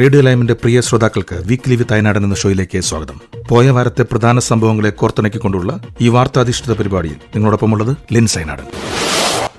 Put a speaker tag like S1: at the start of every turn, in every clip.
S1: Radio ലൈമിന്റെ പ്രിയ ശ്രോതാക്കൾക്ക് weekly വിത്ത് അയനാടൻ എന്ന ഷോയിലേക്ക് സ്വാഗതം. പോയ വാരത്തെ പ്രധാന സംഭവങ്ങളെ കോർത്തിണക്കിക്കൊണ്ടുള്ള ഈ വാർത്താധിഷ്ഠിത പരിപാടിയിൽ നിങ്ങളോടൊപ്പമുള്ളത് ലിൻസ് അയനാടൻ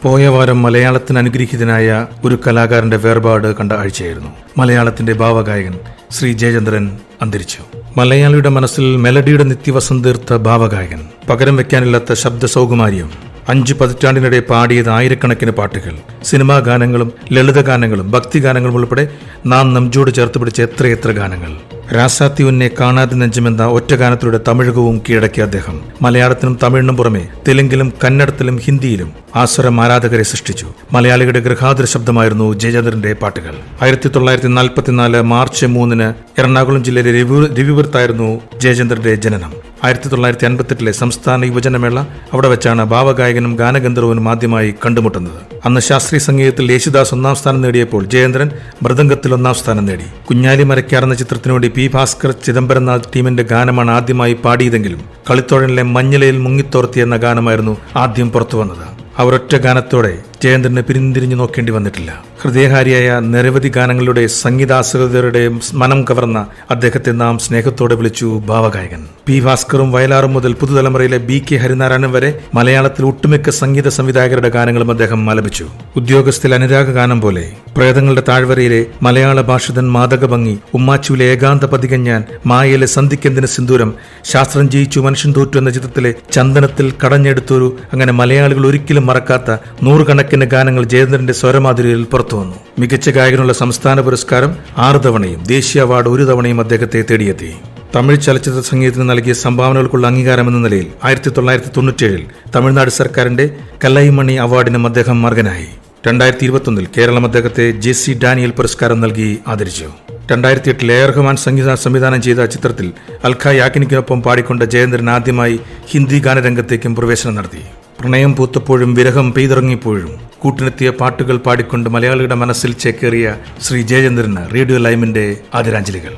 S1: പോയ വാരം മലയാളത്തിന് അനുഗ്രഹീതനായ ഒരു കലാകാരന്റെ വേർപാട് കണ്ട ആഴ്ചയായിരുന്നു. മലയാളത്തിന്റെ ഭാവഗായകൻ ശ്രീ ജയചന്ദ്രൻ അന്തരിച്ചു. മലയാളിയുടെ മനസ്സിൽ മെലഡിയുടെ നിത്യവസം തീർത്ത ഭാവഗായകൻ. പകരം വെക്കാനില്ലാത്ത ശബ്ദ സൗകുമാര്യം അഞ്ചു പതിറ്റാണ്ടിനിടെ പാടിയത് ആയിരക്കണക്കിന് പാട്ടുകൾ. സിനിമാ ഗാനങ്ങളും ലളിത ഗാനങ്ങളും ഭക്തിഗാനങ്ങളും ഉൾപ്പെടെ നാം നെഞ്ചോട് ചേർത്ത് പിടിച്ച എത്രയെത്ര ഗാനങ്ങൾ. രാസാത്തി കാണാതെ നെഞ്ചുമെന്ന ഒറ്റ ഗാനത്തിലൂടെ തമിഴകവും കീഴടക്കിയ അദ്ദേഹം. മലയാളത്തിനും തമിഴിനും പുറമെ തെലുങ്കിലും കന്നഡത്തിലും ഹിന്ദിയിലും ആസ്വരം ആരാധകരെ സൃഷ്ടിച്ചു. മലയാളികളുടെ ഗൃഹാതുര ശബ്ദമായിരുന്നു ജയചന്ദ്രന്റെ പാട്ടുകൾ. ആയിരത്തി തൊള്ളായിരത്തി നാൽപ്പത്തിനാല് മാർച്ച് മൂന്നിന് എറണാകുളം ജില്ലയിലെ രവി- രവിപുരത്തായിരുന്നു ജയചന്ദ്രന്റെ ജനനം. ആയിരത്തി തൊള്ളായിരത്തി അൻപത്തെട്ടിലെ സംസ്ഥാന യുവജനമേള അവിടെ വെച്ചാണ് ഭാവഗായകനും ഗാനഗന്ധർവനും ആദ്യമായി കണ്ടുമുട്ടുന്നത്. അന്ന് ശാസ്ത്രീയ സംഗീതത്തിൽ യേശുദാസ് ഒന്നാം സ്ഥാനം നേടിയപ്പോൾ ജയേന്ദ്രൻ മൃദംഗത്തിൽ ഒന്നാം സ്ഥാനം നേടി. കുഞ്ഞാലി മരക്കാർ എന്ന ചിത്രത്തിനു പി ഭാസ്കർ ചിദംബരനാഥ് ടീമിന്റെ ഗാനമാണ് ആദ്യമായി പാടിയതെങ്കിലും കളിത്തോഴനിലെ മഞ്ഞലയിൽ മുങ്ങിത്തോർത്തി എന്ന ഗാനമായിരുന്നു ആദ്യം പുറത്തുവന്നത്. അവരൊറ്റ ഗാനത്തോടെ ജയേന്ദ്രന് പിരിന്തിരിഞ്ഞു നോക്കേണ്ടി വന്നിട്ടില്ല. ഹൃദയഹാരിയായ നിരവധി ഗാനങ്ങളുടെ സംഗീതാശ്രിതരുടെ മനം കവർന്ന അദ്ദേഹത്തെ നാം സ്നേഹത്തോടെ വിളിച്ചു ഭാവഗായകൻ. പി ഭാസ്കറും വയലാറും മുതൽ പുതുതലമുറയിലെ ബി കെ ഹരിനാരായണൻ വരെ മലയാളത്തിൽ ഒട്ടുമിക്ക സംഗീത സംവിധായകരുടെ ഗാനങ്ങളും അദ്ദേഹം ആലപിച്ചു. ഉദ്യോഗസ്ഥിൽ അനുരാഗ ഗാനം പോലെ പ്രേതങ്ങളുടെ താഴ്വരയിലെ മലയാള ഭാഷിതൻ മാതക ഭംഗി ഉമ്മാച്ചുവിലെ ഏകാന്ത പതികഞ്ഞാൻ മായയിലെ സന്ധിക്കെന്തിന് സിന്ദൂരം ശാസ്ത്രം ജയിച്ചു മനുഷ്യൻ തോറ്റു എന്ന ചിത്രത്തിലെ ചന്ദനത്തിൽ കടഞ്ഞെടുത്തൊരു അങ്ങനെ മലയാളികൾ ഒരിക്കലും മറക്കാത്ത നൂറുകണക്കിന് ഗാനങ്ങൾ ജയേന്ദ്രന്റെ സ്വരമാധുരിയിൽ പുറത്തു വന്നു. മികച്ച ഗായകനുള്ള സംസ്ഥാന പുരസ്കാരം ആറ് തവണയും ദേശീയ അവാർഡ് ഒരു തവണയും അദ്ദേഹത്തെ തേടിയെത്തി. തമിഴ് ചലച്ചിത്ര സംഗീതത്തിന് നൽകിയ സംഭാവനകൾക്കുള്ള അംഗീകാരം എന്ന നിലയിൽ ആയിരത്തി തൊള്ളായിരത്തി തൊണ്ണൂറ്റേഴിൽ തമിഴ്നാട് സർക്കാരിന്റെ കലൈമണി അവാർഡിനും അദ്ദേഹം മർഗനായി. രണ്ടായിരത്തി ഇരുപത്തൊന്നിൽ കേരളം അദ്ദേഹത്തെ ജെ സി ഡാനിയൽ പുരസ്കാരം നൽകി ആദരിച്ചു. രണ്ടായിരത്തി എട്ടിൽ എ റഹ്മാൻ സംഗീത സംവിധാനം ചെയ്ത ചിത്രത്തിൽ അൽഖ യാക്കിനിക്കൊപ്പം പാടിക്കൊണ്ട ജയേന്ദ്രൻ ആദ്യമായി ഹിന്ദി ഗാനരംഗത്തേക്കും പ്രവേശനം നടത്തി. പ്രണയം പൂത്തപ്പോഴും വിരഹം പെയ്തിറങ്ങിയപ്പോഴും കൂട്ടിനെത്തിയ പാട്ടുകൾ പാടിക്കൊണ്ട് മലയാളിയുടെ മനസ്സിൽ ചേക്കേറിയ ശ്രീ ജയചന്ദ്രന് റേഡിയോ ലൈമിന്റെ ആദരാഞ്ജലികൾ.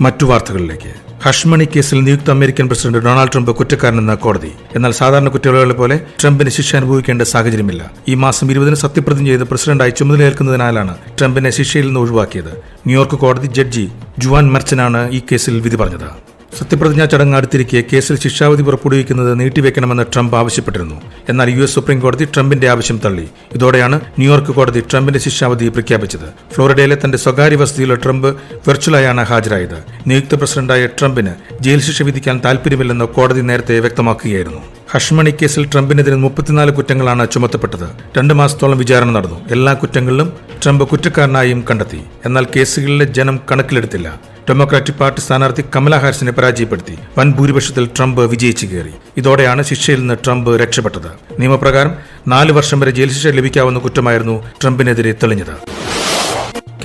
S1: മറ്റു വാർത്തകളിലേക്ക്. ഹഷ്മണി കേസിൽ നിയുക്ത അമേരിക്കൻ പ്രസിഡന്റ് ഡൊണാൾഡ് ട്രംപ് കുറ്റക്കാരനെന്ന കോടതി. എന്നാൽ സാധാരണ കുറ്റവാളികളെ പോലെ ട്രംപിന് ശിക്ഷ അനുഭവിക്കേണ്ട സാഹചര്യമില്ല. ഈ മാസം ഇരുപതിന് സത്യപ്രതിജ്ഞ ചെയ്ത് പ്രസിഡന്റായി ചുമതലയേൽക്കുന്നതിനാലാണ് ട്രംപിനെ ശിക്ഷയിൽ നിന്ന് ഒഴിവാക്കിയത്. ന്യൂയോർക്ക് കോടതി ജഡ്ജി ജുവാൻ മെർച്ചനാണ് ഈ കേസിൽ വിധി പറഞ്ഞത്. സത്യപ്രതിജ്ഞാ ചടങ്ങ് അടുത്തിരിക്കെ കേസിൽ ശിക്ഷാവിധി പുറപ്പെടുവിക്കുന്നത് നീട്ടിവെക്കണമെന്ന് ട്രംപ് ആവശ്യപ്പെട്ടിരുന്നു. എന്നാൽ യു എസ് സുപ്രീം കോടതി ട്രംപിന്റെ ആവശ്യം തള്ളി. ഇതോടെയാണ് ന്യൂയോർക്ക് കോടതി ട്രംപിന്റെ ശിക്ഷാവിധി പ്രഖ്യാപിച്ചത്. ഫ്ലോറിഡയിലെ തന്റെ സ്വകാര്യ വസതിയിൽ ട്രംപ് വെർച്വലായാണ് ഹാജരായത്. നിയുക്ത പ്രസിഡന്റായ ട്രംപിന് ജയിൽ ശിക്ഷ വിധിക്കാൻ താൽപ്പര്യമില്ലെന്ന് കോടതി നേരത്തെ വ്യക്തമാക്കുകയായിരുന്നു. ഹഷ്മണി കേസിൽ ട്രംപിനെതിരെ മുപ്പത്തിനാല് കുറ്റങ്ങളാണ് ചുമത്തപ്പെട്ടത്. രണ്ട് മാസത്തോളം വിചാരണ നടന്നു. എല്ലാ കുറ്റങ്ങളിലും ട്രംപ് കുറ്റക്കാരനായും കണ്ടെത്തി. എന്നാൽ കേസുകളിലെ ജനം കണക്കിലെടുത്തില്ല. ഡെമോക്രാറ്റിക് പാർട്ടി സ്ഥാനാർത്ഥി കമല ഹാരിസിനെ പരാജയപ്പെടുത്തി. വൻ ഭൂരിപക്ഷത്തിൽ ട്രംപ് വിജയിച്ചു കയറി. ഇതോടെയാണ് ശിക്ഷയിൽ നിന്ന് ട്രംപ് രക്ഷപ്പെട്ടത്. നിയമപ്രകാരം നാല് വർഷം വരെ ജയിൽ ശിക്ഷ ലഭിക്കാവുന്ന കുറ്റമായിരുന്നു ട്രംപിനെതിരെ തെളിഞ്ഞത്.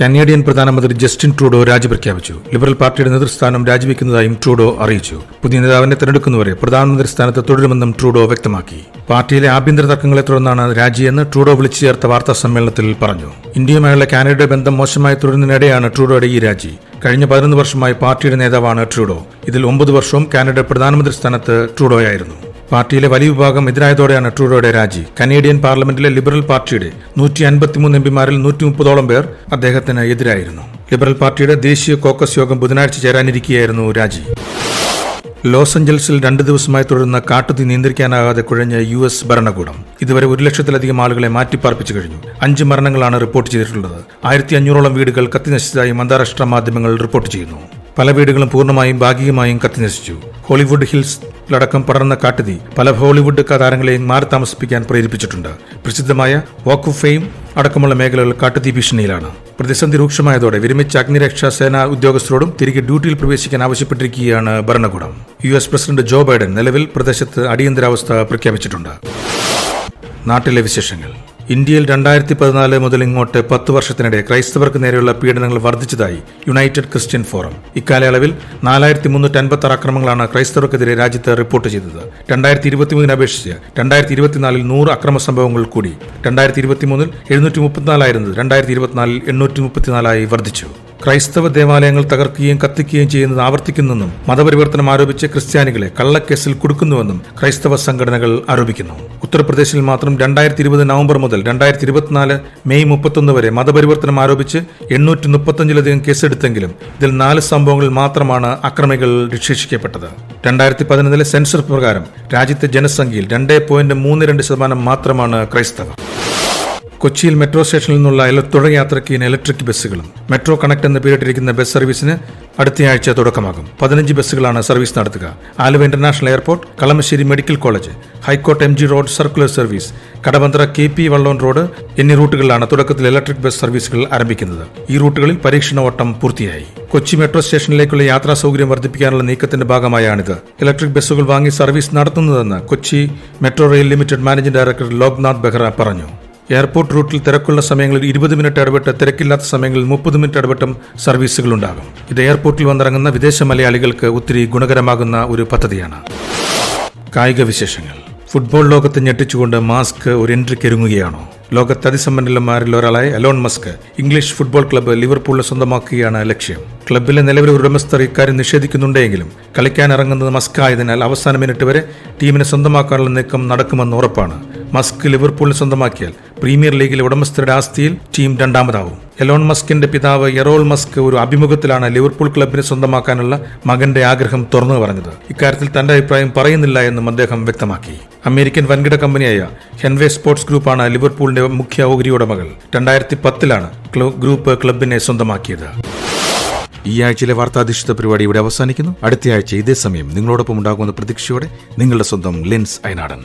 S1: കനേഡിയൻ പ്രധാനമന്ത്രി ജസ്റ്റിൻ ട്രൂഡോ രാജി പ്രഖ്യാപിച്ചു ലിബറൽ പാർട്ടിയുടെ നേതൃസ്ഥാനം രാജിവെക്കുന്നതായും ട്രൂഡോ അറിയിച്ചു. പുതിയ നേതാവിനെ തെരഞ്ഞെടുക്കുന്നവരെ പ്രധാനമന്ത്രി സ്ഥാനത്ത് തുടരുമെന്നും ട്രൂഡോ വ്യക്തമാക്കി. പാർട്ടിയിലെ ആഭ്യന്തര തർക്കങ്ങളെ തുടർന്നാണ് രാജിയെന്ന് ട്രൂഡോ വിളിച്ചു ചേർത്ത വാർത്താ സമ്മേളനത്തിൽ പറഞ്ഞു. ഇന്ത്യയുമായുള്ള കാനഡയുടെ ബന്ധം മോശമായി തുടരുന്നതിനിടെയാണ് ട്രൂഡോയുടെ ഈ രാജി. കഴിഞ്ഞ പതിനൊന്ന് വർഷമായി പാർട്ടിയുടെ നേതാവാണ് ട്രൂഡോ. ഇതിൽ ഒമ്പത് വർഷവും കാനഡ പ്രധാനമന്ത്രി സ്ഥാനത്ത് ട്രൂഡോയായിരുന്നു. പാർട്ടിയിലെ വലിയ വിഭാഗം എതിരായതോടെയാണ് ട്രൂഡോയുടെ രാജി. കനേഡിയൻ പാർലമെന്റിലെ ലിബറൽ പാർട്ടിയുടെ നൂറ്റി അൻപത്തിമൂന്ന് എംപിമാരിൽ നൂറ്റി മുപ്പതോളം പേർ അദ്ദേഹത്തിന് എതിരായിരുന്നു. ലിബറൽ പാർട്ടിയുടെ ദേശീയ കോക്കസ് യോഗം ബുധനാഴ്ച ചേരാനിരിക്കുകയായിരുന്നു രാജി. ലോസ് ഏഞ്ചൽസിൽ രണ്ട് ദിവസമായി തുടരുന്ന കാട്ടുതീ നിയന്ത്രിക്കാനാകാതെ കുഴഞ്ഞ യു എസ് ഭരണകൂടം. ഇതുവരെ ഒരു ലക്ഷത്തിലധികം ആളുകളെ മാറ്റിപ്പാർപ്പിച്ചു കഴിഞ്ഞു. അഞ്ച് മരണങ്ങളാണ് റിപ്പോർട്ട് ചെയ്തിട്ടുള്ളത്. ആയിരത്തി അഞ്ഞൂറോളം വീടുകൾ കത്തിനശിച്ചതായും അന്താരാഷ്ട്ര മാധ്യമങ്ങൾ റിപ്പോർട്ട് ചെയ്യുന്നു. പല വീടുകളും പൂർണമായും ഭാഗികമായും കത്തിനശിച്ചു ഹോളിവുഡ് ഹിൽസ് ടക്കം പടർന്ന കാട്ടുതീ പല ഹോളിവുഡ് താരങ്ങളെയും മാറി താമസിപ്പിക്കാൻ പ്രേരിപ്പിച്ചിട്ടുണ്ട്. പ്രസിദ്ധമായ വാക്ക് ഓഫ് ഫെയിം അടക്കമുള്ള മേഖലകൾ കാട്ടുതീ ഭീഷണിയിലാണ്. പ്രതിസന്ധി രൂക്ഷമായതോടെ വിരമിച്ച അഗ്നിരക്ഷാ സേനാ ഉദ്യോഗസ്ഥരോടും തിരികെ ഡ്യൂട്ടിയിൽ പ്രവേശിക്കാൻ ആവശ്യപ്പെട്ടിരിക്കുകയാണ് ഭരണകൂടം. U S president Joe Biden നിലവിൽ പ്രദേശത്ത് അടിയന്തരാവസ്ഥ പ്രഖ്യാപിച്ചിട്ടുണ്ട്. നാട്ടിലെ വിശേഷങ്ങൾ. ഇന്ത്യയിൽ രണ്ടായിരത്തി പതിനാല് മുതൽ ഇങ്ങോട്ട് പത്ത് വർഷത്തിനിടെ ക്രൈസ്തവർക്ക് നേരെയുള്ള പീഡനങ്ങൾ വർദ്ധിച്ചതായി യുണൈറ്റഡ് ക്രിസ്ത്യൻ ഫോറം. ഇക്കാലയളവിൽ നാലായിരത്തി മുന്നൂറ്റി അൻപത്തി ആറ് അക്രമങ്ങളാണ് ക്രൈസ്തവർക്കെതിരെ രാജ്യത്ത് റിപ്പോർട്ട് ചെയ്തത്. രണ്ടായിരത്തി ഇരുപത്തിമൂന്നിന് അപേക്ഷിച്ച് രണ്ടായിരത്തി ഇരുപത്തിനാലിൽ നൂറ് അക്രമ സംഭവങ്ങൾ കൂടി. രണ്ടായിരത്തി ഇരുപത്തിമൂന്നിൽ എഴുന്നൂറ്റി മുപ്പത്തിനാലായിരുന്നത് രണ്ടായിരത്തി ഇരുപത്തിനാലിൽ എണ്ണൂറ്റി മുപ്പത്തിനാലായി വർദ്ധിച്ചു. ക്രൈസ്തവ ദേവാലയങ്ങൾ തകർക്കുകയും കത്തിക്കുകയും ചെയ്യുന്നത് ആവർത്തിക്കുന്നെന്നും മതപരിവർത്തനം ആരോപിച്ച് ക്രിസ്ത്യാനികളെ കള്ളക്കേസിൽ കുടുക്കുന്നുവെന്നും ക്രൈസ്തവ സംഘടനകൾ ആരോപിക്കുന്നു. ഉത്തർപ്രദേശിൽ മാത്രം രണ്ടായിരത്തി ഇരുപത് നവംബർ മുതൽ രണ്ടായിരത്തി ഇരുപത്തിനാല് മെയ് മുപ്പത്തൊന്ന് വരെ മതപരിവർത്തനം ആരോപിച്ച് എണ്ണൂറ്റി മുപ്പത്തഞ്ചിലധികം കേസെടുത്തെങ്കിലും ഇതിൽ നാല് സംഭവങ്ങളിൽ മാത്രമാണ് അക്രമികൾ ശിക്ഷിക്കപ്പെട്ടത് രണ്ടായിരത്തി പതിനൊന്നിലെ സെൻസർ പ്രകാരം രാജ്യത്തെ ജനസംഖ്യയിൽ രണ്ട് പോയിന്റ് മൂന്ന് രണ്ട് ശതമാനം മാത്രമാണ് ക്രൈസ്തവർ. കൊച്ചിയിൽ മെട്രോ സ്റ്റേഷനിൽ നിന്നുള്ള ഇല- തുടർ യാത്രയ്ക്ക് ഇലക്ട്രിക് ബസ്സുകളും. മെട്രോ കണക്ട് എന്ന് പേരിട്ടിരിക്കുന്ന ബസ് സർവീസിന് അടുത്തയാഴ്ച തുടക്കമാകും. പതിനഞ്ച് ബസ്സുകളാണ് സർവീസ് നടത്തുക. Aluva international airport Kalamassery medical college high court M G road circular service Kadavanthra K P Vallon road എന്നീ റൂട്ടുകളിലാണ് തുടക്കത്തിൽ ഇലക്ട്രിക് ബസ് സർവീസുകൾ ആരംഭിക്കുന്നത്. ഈ റൂട്ടുകളിൽ പരീക്ഷണ ഓട്ടം പൂർത്തിയായി. കൊച്ചി മെട്രോ സ്റ്റേഷനിലേക്കുള്ള യാത്രാ സൗകര്യം വർദ്ധിപ്പിക്കാനുള്ള നീക്കത്തിന്റെ ഭാഗമായാണിത്. ഇലക്ട്രിക് ബസ്സുകൾ വാങ്ങി സർവീസ് നടത്തുന്നതെന്ന് Kochi metro rail limited managing director Loknath Behera പറഞ്ഞു. എയർപോർട്ട് റൂട്ടിൽ തിരക്കുള്ള സമയങ്ങളിൽ ഇരുപത് മിനിറ്റ് ഇടപെട്ട് തിരക്കില്ലാത്ത സമയങ്ങളിൽ മുപ്പത് മിനിറ്റ് ഇടപെട്ടും സർവീസുകൾ ഉണ്ടാകും ഇത് എയർപോർട്ടിൽ വന്നിറങ്ങുന്ന വിദേശ മലയാളികൾക്ക് ഒത്തിരി ഗുണകരമാകുന്ന ഒരു പദ്ധതിയാണ്. കായിക വിശേഷങ്ങൾ. ഫുട്ബോൾ ലോകത്തെ ഞെട്ടിച്ചുകൊണ്ട് മാസ്ക് ഒരു എൻട്രിക്ക് ഒരുങ്ങുകയാണോ? ലോകത്തെ അതിസമ്പന്നന്മാരിൽ ഒരാളായ Elon Musk English football club ലിവർപൂളിനെ സ്വന്തമാക്കുകയാണ് ലക്ഷ്യം. ക്ലബ്ബിലെ നിലവിലെ ഉടമസ്ഥർ ഇക്കാര്യം നിഷേധിക്കുന്നുണ്ടെങ്കിലും കളിക്കാൻ ഇറങ്ങുന്നത് മസ്ക് ആയതിനാൽ അവസാന മിനിറ്റ് വരെ ടീമിനെ സ്വന്തമാക്കാനുള്ള നീക്കം നടക്കുമെന്ന് ഉറപ്പാണ്. മസ്ക് ലിവർപൂളിനെ സ്വന്തമാക്കിയാൽ പ്രീമിയർ ലീഗിലെ ഉടമസ്ഥരുടെ ആസ്തിയിൽ ടീം രണ്ടാമതാവും എലോൺ മസ്കിന്റെ പിതാവ് എറോൾ മസ്ക് ഒരു അഭിമുഖത്തിലാണ് ലിവർപൂൾ ക്ലബിനെ സ്വന്തമാക്കാനുള്ള മകന്റെ ആഗ്രഹം തുറന്നു പറഞ്ഞത്. ഇക്കാര്യത്തിൽ തന്റെ അഭിപ്രായം പറയുന്നില്ല എന്നും അദ്ദേഹം വ്യക്തമാക്കി. അമേരിക്കൻ വൻകിട കമ്പനിയായ ഹെൻവേ സ്പോർട്സ് ഗ്രൂപ്പാണ് ലിവർപൂളിന്റെ മുഖ്യ ഓഹരി ഉടമകൾ. രണ്ടായിരത്തി പത്തിലാണ് ഗ്രൂപ്പ് ക്ലബിനെ സ്വന്തമാക്കിയത്. ഈ ആഴ്ചയിലെ വാർത്താധിഷ്ഠിത പരിപാടി ഇവിടെ അവസാനിക്കുന്നു. അടുത്ത ആഴ്ച ഇതേ സമയം നിങ്ങളോടൊപ്പം ഉണ്ടാകുമെന്ന പ്രതീക്ഷയോടെ നിങ്ങളുടെ സ്വന്തം ലെൻസ് അയനാടൻ.